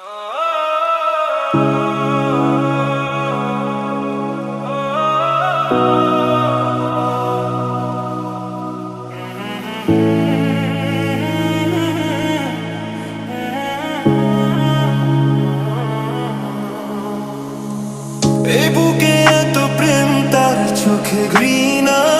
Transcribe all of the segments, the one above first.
এই বুকে এত প্রেম তার চোখে ঘৃণা।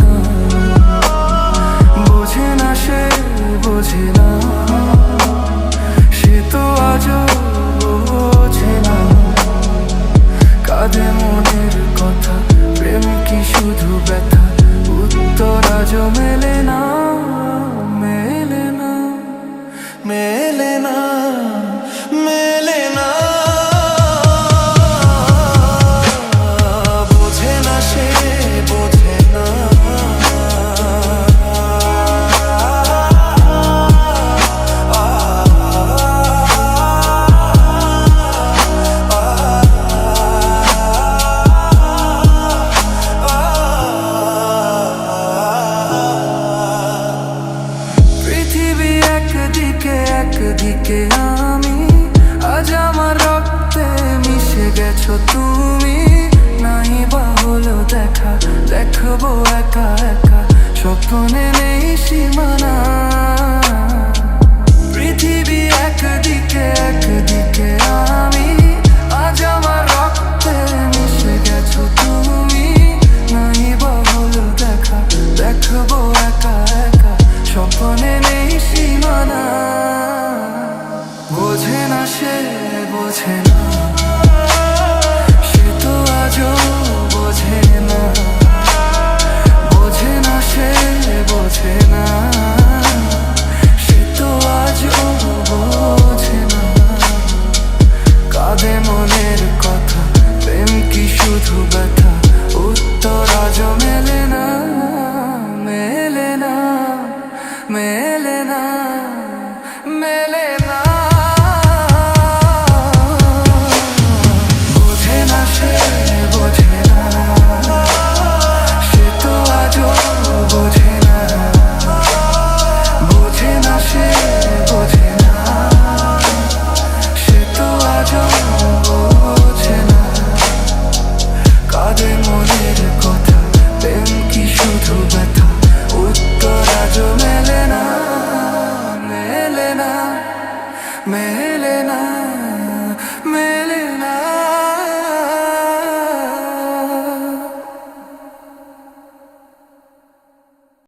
শুধু ব্যথা উত্তর মেলে না মেলে না মেলে দেখব একা একা। স্বপ্নে নেই সীমানা।